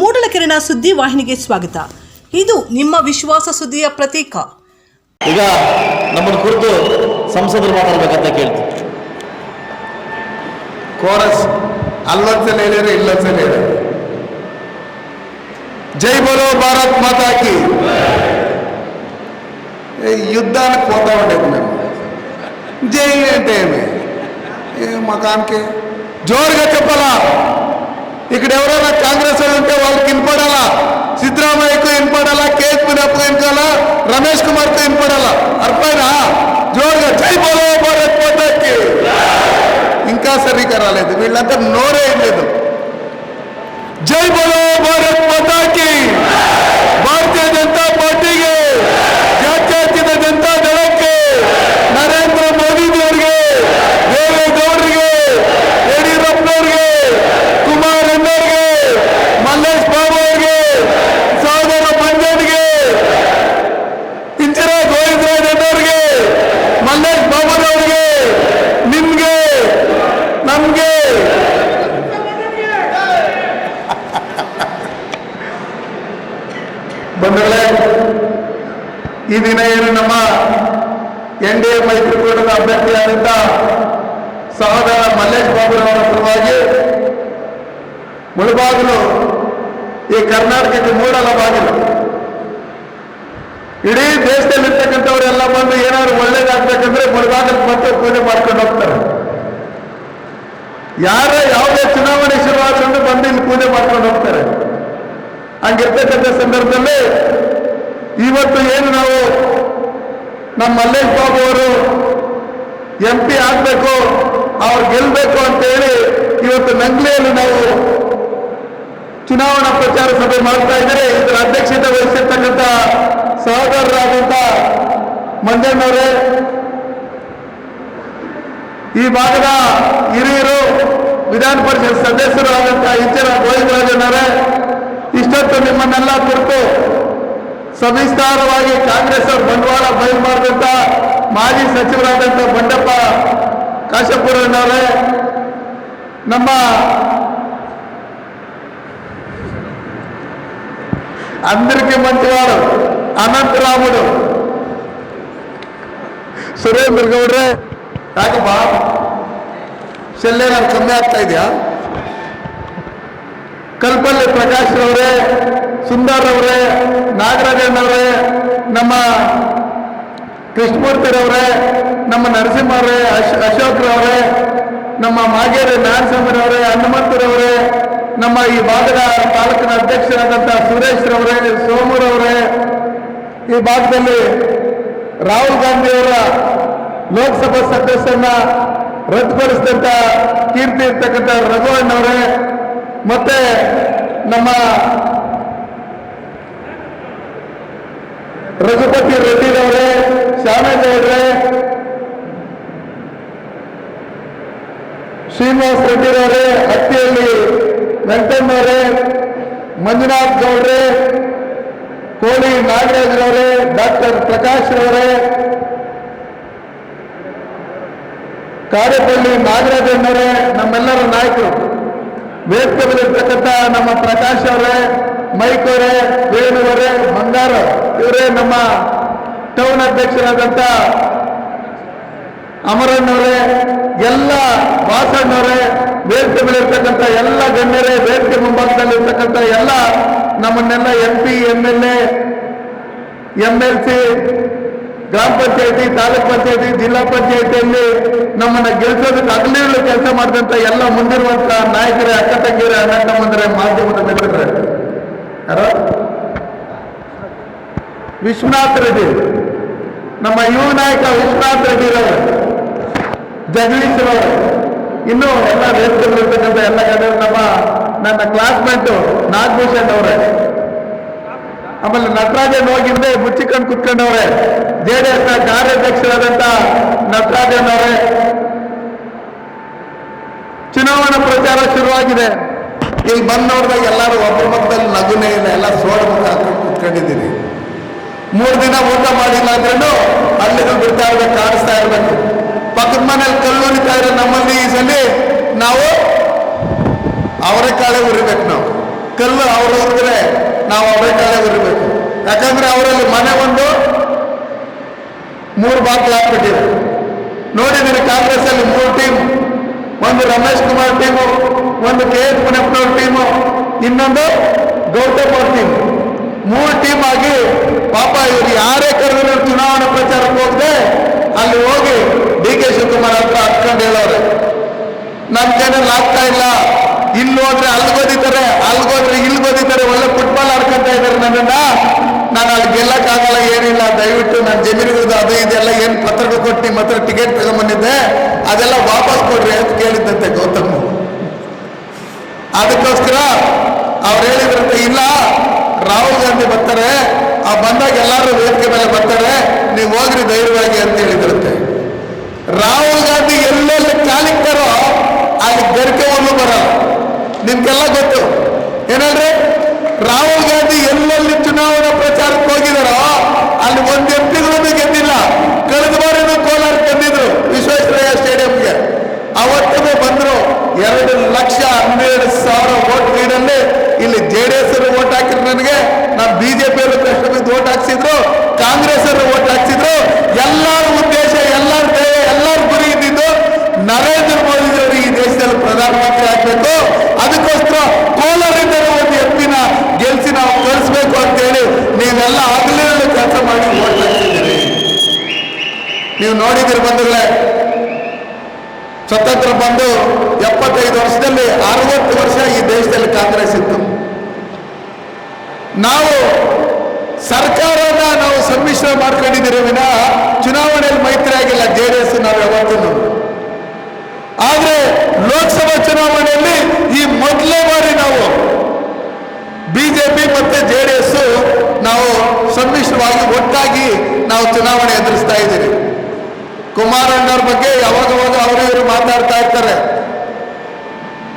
ಮೂಡಲಕೆರೆನ ಸುದ್ದಿ ವಾಹಿನಿಗೆ ಸ್ವಾಗತ ಇದು ನಿಮ್ಮ ವಿಶ್ವಾಸ ಸುದ್ದಿಯ ಪ್ರತೀಕ ಈಗ ನಮ್ಮನ್ನು ಕುರಿತು ಸಂಸದರು ಮಾತಾಡ್ಬೇಕಂತ ಕೇಳ್ತೀನಿ ಕೋರಸ್ ಅಲ್ಲೊಂದ್ಸಲ ಹೇಳಿದ್ರೆ ಇಲ್ಲೊಂದ್ಸಲ ಹೇಳಿ ಜೈ ಬೋಲೋ ಭಾರತ್ ಮಾತಾ ಕಿ ఏ యుద్ధానికి పోతా ఉండేది మేము జై అంటే ఏమి ఏ మకాన్కి జోరుగా చెప్పాలా ఇక్కడ ఎవరైనా కాంగ్రెస్ వాళ్ళు ఉంటే వాళ్ళకి వినపడాలా సిద్ధరామయ్యకు వినపడాలా కేక్ పినప్పు వినకాలా రమేష్ కుమార్కు వినపడాలా అర్థమైనా జోరుగా జై బోలో భారత్ మాతాకి ఇంకా సరిగ్గా రాలేదు వీళ్ళంతా నోరే లేదు జై బోలో ಬಂಧುಗಳೇ, ಈ ದಿನ ಏನು ನಮ್ಮ ಎನ್ ಡಿ ಎ ಮೈತ್ರಿಕೂಟದ ಅಭ್ಯರ್ಥಿಯಾದಂಥ ಸಹೋದರ ಮಲ್ಲೇಶ್ ಬಾಬುರವರ ಪರವಾಗಿ ಮುಳುಬಾಗಿಲು ಈ ಕರ್ನಾಟಕಕ್ಕೆ ಮೂಡಲ ಬಾಗಿಲು ಇಡೀ ದೇಶದಲ್ಲಿರ್ತಕ್ಕಂಥವರೆಲ್ಲ ಬಂದು ಏನಾದ್ರು ಒಳ್ಳೇದಾಗ್ಬೇಕಂದ್ರೆ ಮುಳುಬಾಗಿಲು ಮತ್ತೆ ಪೂಜೆ ಮಾಡ್ಕೊಂಡು ಹೋಗ್ತಾರೆ. ಯಾರೇ ಯಾವುದೇ ಚುನಾವಣೆ ಶುರುವಾದ್ರೂ ಬಂದು ಇಲ್ಲಿ ಪೂಜೆ ಮಾಡ್ಕೊಂಡು ಹೋಗ್ತಾರೆ. ಹಂಗಿರ್ತಕ್ಕಂಥ ಸಂದರ್ಭದಲ್ಲಿ ಇವತ್ತು ಏನು ನಾವು ನಮ್ಮ ಮಲ್ಲೇಶ್ ಬಾಬು ಅವರು ಎಂ ಪಿ ಆಗಬೇಕು, ಅವ್ರು ಗೆಲ್ಲಬೇಕು ಅಂತೇಳಿ ಇವತ್ತು ನಂಗ್ಲಿಯಲ್ಲಿ ನಾವು ಚುನಾವಣಾ ಪ್ರಚಾರ ಸಭೆ ಮಾಡ್ತಾ ಇದ್ದಾರೆ. ಇದರ ಅಧ್ಯಕ್ಷತೆ ವಹಿಸಿರ್ತಕ್ಕಂಥ ಸಹೋದರರಾದಂಥ ಮಂಜಣ್ಣವರೇ, ಈ ಭಾಗದ ಹಿರಿಯರು, ವಿಧಾನ ಪರಿಷತ್ ಸದಸ್ಯರು ಆದಂತಹ ಇತರ ಗೋವಿಂದರಾಜನವರೇ ಇಷ್ಟೊತ್ತು ನಿಮ್ಮನ್ನೆಲ್ಲ ಕುರಿತು ಸವಿಸ್ತಾರವಾಗಿ ಕಾಂಗ್ರೆಸ್ ಅವರು ಬಂಡವಾಳ ಬಯಲು ಮಾಡಿದಂಥ ಮಾಜಿ ಸಚಿವರಾದಂಥ ಬಂಡಪ್ಪ ಕಾಶಪುರನವರೇ ನಮ್ಮ అందరికీ మంచివాడు అనంతరాముడు ಸುರೇಂದ್ರ ಗೌಡ್ರೆ ಯಾಕಪ್ಪ ಶಲ್ಯ ನಾನು ಕಮ್ಮಿ ಆಗ್ತಾ ಇದೆಯಾ ಕಲ್ಪಲ್ಲಿ ಪ್ರಕಾಶ್ ಅವರೇ ಸುಂದರ್ ಅವರೇ ನಾಗರಾಜಣ್ಣವರೇ ನಮ್ಮ ಕೃಷ್ಣಮೂರ್ತಿರವರೇ ನಮ್ಮ ನರಸಿಂಹರವರೇ ಅಶ್ ಅಶೋಕ್ರವರೇ ನಮ್ಮ ಮಾಗೇರಿ ನಾರಸಿಂಹರವರೇ ಹನುಮಂತರವರೇ ನಮ್ಮ ಈ ಭಾಗದ ತಾಲೂಕಿನ ಅಧ್ಯಕ್ಷರಾದಂಥ ಸುರೇಶ್ ರವರೇ ಸೋಮರವರೇ ಈ ಭಾಗದಲ್ಲಿ ರಾಹುಲ್ ಗಾಂಧಿಯವರ ಲೋಕಸಭಾ ಸದಸ್ಯರನ್ನ ರದ್ದುಪಡಿಸಿದಂಥ ಕೀರ್ತಿ ಇರ್ತಕ್ಕಂಥ ರಘುವಣ್ಣವರೇ ಮತ್ತೆ ನಮ್ಮ ರಘುಪತಿ ರೆಡ್ಡಿರವರೇ ಶ್ಯಾಮೇಗೌಡ್ರೆ ಶ್ರೀನಿವಾಸ್ ರೆಡ್ಡಿರವರೇ ಹಟ್ಟಿಯಲ್ಲಿ ವೆಂಕಣ್ಣವರೇ ಮಂಜುನಾಥ್ ಗೌಡ್ರೆ, ಕೋಳಿ ನಾಗರಾಜ್ರವರೇ ಡಾಕ್ಟರ್ ಪ್ರಕಾಶ್ ರವರೇ ನಾಗರಾಜ್ ನಾಗರಾಜಣ್ಣವರೇ ನಮ್ಮೆಲ್ಲರ ನಾಯಕರು. ವೇದಿಕೆ ಮೇಲೆ ಇರ್ತಕ್ಕಂಥ ನಮ್ಮ ಪ್ರಕಾಶ್ ಅವರೇ, ಮೈಕ್ ಅವರೇ ವೇಣುವರೇ ಬಂಗಾರ ಇವರೇ ನಮ್ಮ ಟೌನ್ ಅಧ್ಯಕ್ಷರಾದಂಥ ಅಮರಣ್ಣವರೇ ಎಲ್ಲ ವಾಸಣ್ಣವರೇ ವೇದಿಕೆ ಮೇಲೆ ಎಲ್ಲ ಗಣ್ಯರೇ, ವೇದಿಕೆ ಮುಂಭಾಗದಲ್ಲಿ ಇರ್ತಕ್ಕಂಥ ಎಲ್ಲ ನಮ್ಮನ್ನೆಲ್ಲ M P M L A M L C ಗ್ರಾಮ ಪಂಚಾಯತಿ, ತಾಲೂಕ್ ಪಂಚಾಯತಿ, ಜಿಲ್ಲಾ ಪಂಚಾಯತಿಯಲ್ಲಿ ನಮ್ಮನ್ನ ಗೆಲ್ಸೋದಕ್ಕೆ ಹಗಲಿರುಳು ಕೆಲಸ ಮಾಡಿದಂತ ಎಲ್ಲ ಮುಂದಿರುವಂತ ನಾಯಕರೇ, ಅಕ್ಕ ತಂಗಿಯರೇ, ಅಣ್ಣ ತಮ್ಮಂದ್ರೆ ಮಾಧ್ಯಮದ ಮಿತ್ರರೇ ಯಾರು? ವಿಶ್ವನಾಥ್ ರೆಡ್ಡಿ. ನಮ್ಮ ಯುವ ನಾಯಕ ವಿಶ್ವನಾಥ್ ರೆಡ್ಡಿ ರವರು ಜಗದೀಶ್ ರವರು ಇನ್ನು ಎಲ್ಲ ವೇದಿಕೆಯಲ್ಲಿರ್ತಕ್ಕಂಥ ಎಲ್ಲ ಕಡೆ ನಮ್ಮ ನನ್ನ ಕ್ಲಾಸ್ಮೇಟು ನಾಗಭೂಷಣ್ ಅವರೇ. ಆಮೇಲೆ ನಟರಾಜನ್ ಹೋಗಿದ್ದೆ ಮುಚ್ಚಿಕೊಂಡು ಕುತ್ಕೊಂಡವ್ರೆ. ಜೆ ಡಿ ಎಸ್ನ ಕಾರ್ಯಾಧ್ಯಕ್ಷರಾದಂತ ನಟರಾಜನ್ ಅವರೇ ಚುನಾವಣಾ ಪ್ರಚಾರ ಶುರುವಾಗಿದೆ. ಇಲ್ಲಿ ಬಂದ್ ನೋಡಿದಾಗ ಎಲ್ಲರೂ ಒಬ್ಬರ ಮಕ್ಕದಲ್ಲಿ ನಗುನೇ ಇಲ್ಲ. ಎಲ್ಲ ಸೋಡ ಮುಖ ಹಾಕೊಂಡು ಕುತ್ಕೊಂಡಿದ್ದೀನಿ ಮೂರು ದಿನ ಊಟ ಮಾಡಿಲ್ಲ ಅಂದ್ರೂ ಅಲ್ಲಿ ಬಿಡ್ತಾ ಇರ್ಬೇಕು ಕಾಣಿಸ್ತಾ ಇರ್ಬೇಕು. ಪಕ್ಕದ ಮನೇಲಿ ಕಲ್ಲು ಹೊಡಿತಾ ಇರೋ ನಮ್ಮಲ್ಲಿ ಈ ಸಲ ನಾವು ಅವರೇ ಕಾಳೆ ಉರಿಬೇಕು ನಾವು. ಕಲ್ಲು ಅವ್ರು ಉರಿದ್ರೆ ನಾವು ಅವರೇ ಇರಬೇಕು. ಯಾಕಂದ್ರೆ ಅವರಲ್ಲಿ ಮನೆ ಒಂದು ಮೂರು ಬಾಕ್ಲು ಹಾಕ್ಬಿಟ್ಟಿದೆ. ನೋಡಿ ಕಾಂಗ್ರೆಸ್ ಅಲ್ಲಿ ಮೂರು ಟೀಮ್ ಒಂದು ರಮೇಶ್ ಕುಮಾರ್ ಟೀಮು ಒಂದು ಕೆ ಎಸ್ ಮುನಿಯಪ್ಪನವ್ರ ಟೀಮು ಇನ್ನೊಂದು ಗೌತಮ್ ಅವ್ರ ಟೀಮ್ ಮೂರು ಟೀಮ್ ಆಗಿ ಪಾಪ ಇವರು ಯಾರೇ ಕರೆದ್ರು ಚುನಾವಣಾ ಪ್ರಚಾರಕ್ಕೆ ಹೋಗದೆ ಅಲ್ಲಿ ಹೋಗಿ ಡಿ ಕೆ ಶಿವಕುಮಾರ್ ಹತ್ರ ಹತ್ಕೊಂಡು ಹೇಳೋರು. ನಮ್ಮ ಕೈನಲ್ಲಿ ಆಗ್ತಾ ಇಲ್ಲ. ಇಲ್ಲಿ ಹೋದ್ರೆ ಅಲ್ಲಿ ಓದಿತಾರೆ ಅಲ್ಲಿ ಹೋದ್ರೆ ಇಲ್ಲಿ ಒಳ್ಳೆ ಫುಟ್ಬಾಲ್ ಆಡ್ಕೊಂತ ಇದ್ದಾರೆ ನನ್ನನ್ನ. ನಾನು ಅಲ್ಲಿ ಗೆಲ್ಲಕ್ಕಾಗಲ್ಲ, ಏನಿಲ್ಲ, ದಯವಿಟ್ಟು ನನ್ನ ಜಮೀನುಗಳು ಅದು ಇದೆಲ್ಲ ಏನು ಪತ್ರಗಳು ಕೊಟ್ಟು ನಿಮ್ಮ ಹತ್ರ ಟಿಕೆಟ್ ತಗೊಂಬಂದಿದ್ದೆ, ಅದೆಲ್ಲ ವಾಪಸ್ ಕೊಡ್ರಿ ಅಂತ ಕೇಳಿದ್ದಂತೆ ಗೌತಮ್ ಅದಕ್ಕೋಸ್ಕರ ಅವ್ರು ಹೇಳಿದ್ರಂತೆ, ಇಲ್ಲ, ರಾಹುಲ್ ಗಾಂಧಿ ಬರ್ತಾರೆ, ಆ ಬಂದಾಗ ಎಲ್ಲರೂ ವೇದಿಕೆ ಮೇಲೆ ಬರ್ತಾರೆ, ನೀವು ಹೋಗ್ರಿ ಧೈರ್ಯವಾಗಿ ಅಂತ ಹೇಳಿದ್ರಂತೆ. ರಾಹುಲ್ ಗಾಂಧಿ ಎಲ್ಲೆಲ್ಲಿ ಕಾಲಿಕ್ತಾರೋ ಅಲ್ಲಿ ಗರ್ಕೆ ಬರಲ್ಲ. ನಿಮ್ಗೆಲ್ಲ ಗೊತ್ತು. ಏನಂದ್ರೆ ರಾಹುಲ್ ಗಾಂಧಿ ಎಲ್ಲೆಲ್ಲಿ ಚುನಾವಣಾ ಪ್ರಚಾರಕ್ಕೆ ಹೋಗಿದಾರೋ ಅಲ್ಲಿ ಒಂದು ಎಂ ಪಿಗಳನ್ನು ಗೆದ್ದಿಲ್ಲ ಕಳೆದ ಬಾರಿನೂ ಕೋಲಾರ ಗೆದ್ದಿದ್ರು ವಿಶ್ವೇಶ್ವರಯ್ಯ ಸ್ಟೇಡಿಯಂಗೆ ಅವತ್ತೇ ಬಂದ್ರು ಎರಡು ಲಕ್ಷ ಹನ್ನೆರಡು ಸಾವಿರ ವೋಟ್ ಲೀಡಲ್ಲಿ ಇಲ್ಲಿ ಜೆ ಡಿ ಎಸ್ ವೋಟ್ ಹಾಕಿದ್ರು ನನಗೆ ನಾನು ಬಿಜೆಪಿ ಅವರು ಕಷ್ಟ ಬಿದ್ದು ವೋಟ್ ಹಾಕ್ಸಿದ್ರು ಕಾಂಗ್ರೆಸ್ ಅವರು ವೋಟ್ ಹಾಕ್ಸಿದ್ರು ಎಲ್ಲರ ಉದ್ದೇಶ ಎಲ್ಲರ ಧ್ಯೇಯ ಎಲ್ಲರ ಗುರಿ ಇದ್ದಿದ್ದು ನರೇಂದ್ರ ಮೋದಿ ಅವರು ಈ ದೇಶದಲ್ಲಿ ಪ್ರಧಾನಮಂತ್ರಿ ಆಗ್ಬೇಕು ಅದಕ್ಕೋಸ್ಕರ ಕೋಲಾರಿಂದ ಒಂದು ಎಪ್ಪಿನ ಗೆಲ್ಸಿ ನಾವು ಕಳಿಸ್ಬೇಕು ಅಂತೇಳಿ ನೀವೆಲ್ಲ ಆಗಲೇ ಕೆಲಸ ಮಾಡಿ ವೋಟ್ ಹಾಕ್ಸಿದ್ದೀರಿ ನೀವು ನೋಡಿದಿರಿ ಬಂಧುಗಳೇ ಸ್ವತಂತ್ರ ಬಂದು ಎಪ್ಪತ್ತೈದು ವರ್ಷದಲ್ಲಿ ಅರವತ್ತು ವರ್ಷ ಈ ದೇಶದಲ್ಲಿ ಕಾಂಗ್ರೆಸ್ ಇತ್ತು. ನಾವು ಸರ್ಕಾರನ ನಾವು ಸಮ್ಮಿಶ್ರ ಮಾಡ್ಕೊಂಡಿದ್ದೀರಿ ವಿನ ಚುನಾವಣೆಯಲ್ಲಿ ಮೈತ್ರಿ ಆಗಿಲ್ಲ, ಜೆ ಡಿ ಎಸ್ ನಾವು ಯಾವತ್ತೂ ಆದ್ರೆ ಲೋಕಸಭಾ ಚುನಾವಣೆಯಲ್ಲಿ ಈ ಮೊದಲೇ ಬಾರಿ ನಾವು ಬಿಜೆಪಿ ಮತ್ತೆ ಜೆ ಡಿ ಎಸ್ ನಾವು ಸಮ್ಮಿಶ್ರವಾಗಿ ಒಟ್ಟಾಗಿ ನಾವು ಚುನಾವಣೆ ಎದುರಿಸ್ತಾ ಇದ್ದೀವಿ ಕುಮಾರಣ್ಣವ್ರ ಬಗ್ಗೆ ಯಾವಾಗ ಅವರು ಇವರು ಮಾತಾಡ್ತಾ ಇರ್ತಾರೆ.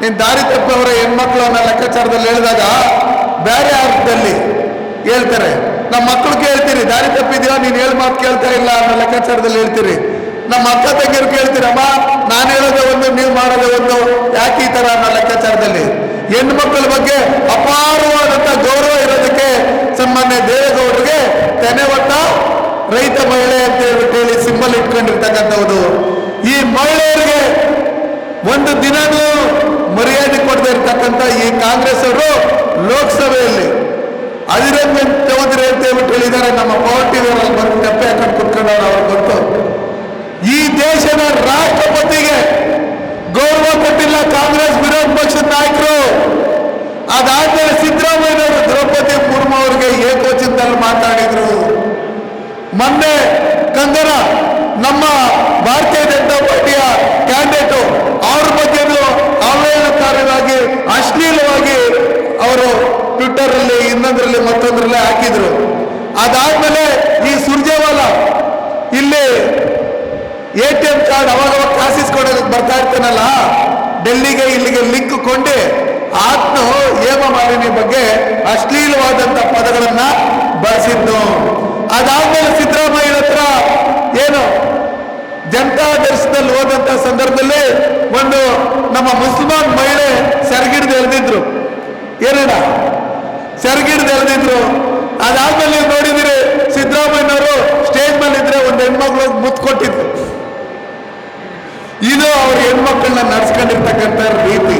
ನೀನ್ ದಾರಿ ತಪ್ಪವರ, ಹೆಣ್ಮಕ್ಳು ಅನ್ನೋ ಲೆಕ್ಕಾಚಾರದಲ್ಲಿ ಹೇಳಿದಾಗ ಬೇರೆ ಅರ್ಥದಲ್ಲಿ ಹೇಳ್ತಾರೆ. ನಮ್ಮ ಮಕ್ಕಳು ಕೇಳ್ತೀರಿ ದಾರಿ ತಪ್ಪಿದ್ಯಾ, ನೀನ್ ಹೇಳಿ ಮಾತು ಕೇಳ್ತಾ ಇಲ್ಲ ಅನ್ನೋ ಲೆಕ್ಕಾಚಾರದಲ್ಲಿ ಹೇಳ್ತೀರಿ. ನಮ್ಮ ಅಕ್ಕ ತಂಗಿಯರು ಕೇಳ್ತೀರಮ್ಮ ನಾನು ಹೇಳೋದೆ ಒಂದು, ನೀವು ಮಾಡೋದೇ ಒಂದು, ಯಾಕೆ ಈ ತರ ಅನ್ನೋ ಲೆಕ್ಕಾಚಾರದಲ್ಲಿ. ಹೆಣ್ಮಕ್ಳ ಬಗ್ಗೆ ಅಪಾರವಾದಂತ ಗೌರವ ಇರೋದಕ್ಕೆ ಸಾಮಾನ್ಯ ದೇವೇಗೌಡರಿಗೆ ತೆನೆ ಹೊತ್ತ ರೈತ ಮಹಿಳೆ ಅಂತ ಹೇಳ್ಬಿಟ್ಟು ಹೇಳಿ ಸಿಂಬಲ್ ಇಟ್ಕೊಂಡಿರ್ತಕ್ಕಂಥವ್ರು. ಈ ಮಹಿಳೆಯರಿಗೆ ಒಂದು ದಿನನೂ ಮರ್ಯಾದೆ ಕೊಡದೇ ಇರ್ತಕ್ಕಂಥ ಈ ಕಾಂಗ್ರೆಸ್ ಅವರು ಲೋಕಸಭೆಯಲ್ಲಿ ಅಧಿರಂಜನ್ ಚೌಧರಿ ಅಂತ ಹೇಳ್ಬಿಟ್ಟು ಹೇಳಿದ್ದಾರೆ. ನಮ್ಮ ಪಾರ್ಟಿ ಬಂದು ತೆಪ್ಪೆ ಹಾಕೊಂಡು ಕುತ್ಕೊಂಡವ್ರು ಅವ್ರು ಗೊತ್ತು. ಈ ದೇಶದ ರಾಷ್ಟ್ರಪತಿಗೆ ಗೌರವ ಕೊಟ್ಟಿಲ್ಲ ಕಾಂಗ್ರೆಸ್ ವಿರೋಧ ಪಕ್ಷದ ನಾಯಕರು. ಅದಾದ್ಮೇಲೆ ಸಿದ್ದರಾಮಯ್ಯನವರು ದ್ರೌಪದಿ ಮುರ್ಮು ಅವರಿಗೆ ಏಕೋಚಿತದಲ್ಲಿ ಮಾತಾಡಿದ್ರು. ಮೊನ್ನೆ ಕಂದರ ನಮ್ಮ ಭಾರತೀಯ ಜನತಾ ಪಾರ್ಟಿಯ ಕ್ಯಾಂಡಿಡೇಟು, ಅವ್ರ ಬಗ್ಗೆ ಅವಹೇಳನಕಾರರಾಗಿ ಅಶ್ಲೀಲವಾಗಿ ಅವರು ಟ್ವಿಟ್ಟರ್ ಅಲ್ಲಿ ಇನ್ನೊಂದರಲ್ಲಿ, ಮತ್ತೊಂದರಲ್ಲಿ ಹಾಕಿದ್ರು. ಅದಾದ್ಮೇಲೆ ಈ ಸುರ್ಜೇವಾಲ, ಇಲ್ಲಿ ಎ ಟಿ ಎಂ ಕಾರ್ಡ್ ಅವಾಗವಾಗ ಕ್ಲಾಸಿಸ್ ಕಾಸಿಸ್ಕೊಡೋದಕ್ಕೆ ಬರ್ತಾ ಇರ್ತಾನಲ್ಲ, ಡೆಲ್ಲಿಗೆ ಇಲ್ಲಿಗೆ ಲಿಂಕ್ ಕೊಂಡೆ ಆತ್ಮ ಹೇಮ ಮಾಲಿನಿ ಬಗ್ಗೆ ಅಶ್ಲೀಲವಾದಂತ ಪದಗಳನ್ನ ಬಳಸಿದ್ದು. ಅದಾದ್ಮೇಲೆ ಸಿದ್ದರಾಮಯ್ಯ ಹತ್ರ ಏನು ಜನತಾ ದರ್ಶನದಲ್ಲಿ ಹೋದಂತ ಸಂದರ್ಭದಲ್ಲಿ ಒಂದು ನಮ್ಮ ಮುಸ್ಲಿಮಾನ್ ಮಹಿಳೆ ಸೆರಗಿಡ್ದು ಎಳೆದಿದ್ರು. ಏನಣ್ಣ? ಸೆರಗಿಡ್ದು ಎಳೆದಿದ್ರು. ಅದಾದ್ಮೇಲೆ ನೀವು ನೋಡಿದಿರಿ ಸಿದ್ದರಾಮಯ್ಯನವರು ಸ್ಟೇಜ್ ಮೇಲೆ ಇದ್ರೆ ಒಂದು ಹೆಣ್ಮಕ್ಳು ಮುದ್ದು ಕೊಟ್ಟಿದ್ರು ಇದು ಅವ್ರ ಹೆಣ್ಮಕ್ಳನ್ನ ನಡ್ಸ್ಕೊಂಡಿರ್ತಕ್ಕಂಥ ರೀತಿ.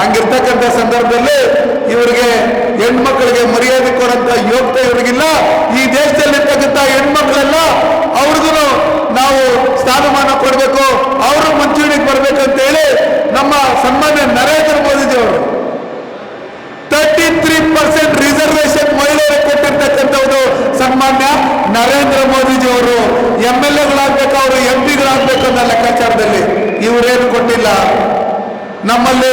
ಹಂಗಿರ್ತಕ್ಕಂಥ ಸಂದರ್ಭದಲ್ಲಿ ಇವರಿಗೆ ಹೆಣ್ಮಕ್ಳಿಗೆ ಮರ್ಯಾದೆ ಕೊಡಂತ ಯೋಗ್ಯತೆ ಇವರಿಗಿಲ್ಲ. ಈ ದೇಶದಲ್ಲಿರ್ತಕ್ಕಂಥ ಹೆಣ್ಮಕ್ಳೆಲ್ಲ ಅವ್ರಿಗೂ ನಾವು ಸ್ಥಾನಮಾನ ಕೊಡಬೇಕು, ಅವರು ಮುಂಚೂಣಿಗೆ ಬರ್ಬೇಕು ಅಂತ ಹೇಳಿ ನಮ್ಮ ಸನ್ಮಾನ್ಯ ನರೇಂದ್ರ ಮೋದಿಜಿ ಅವರು ತರ್ಟಿ ತ್ರೀ ಪರ್ಸೆಂಟ್ ರಿಸರ್ವೇಶನ್ ಮಹಿಳೆಯರಿಗೆ ಕೊಟ್ಟಿರ್ತಕ್ಕಂಥವ್ರು ಸನ್ಮಾನ್ಯ ನರೇಂದ್ರ ಮೋದಿಜಿ ಅವರು ಎಂ ಎಲ್ ಎಗಳಾಗ್ಬೇಕು ಅವರು ಎಂ ಪಿಗಳಾಗ್ಬೇಕು ಅನ್ನೋ ಲೆಕ್ಕಾಚಾರದಲ್ಲಿ ಇವರೇನು ಕೊಟ್ಟಿಲ್ಲ. ನಮ್ಮಲ್ಲಿ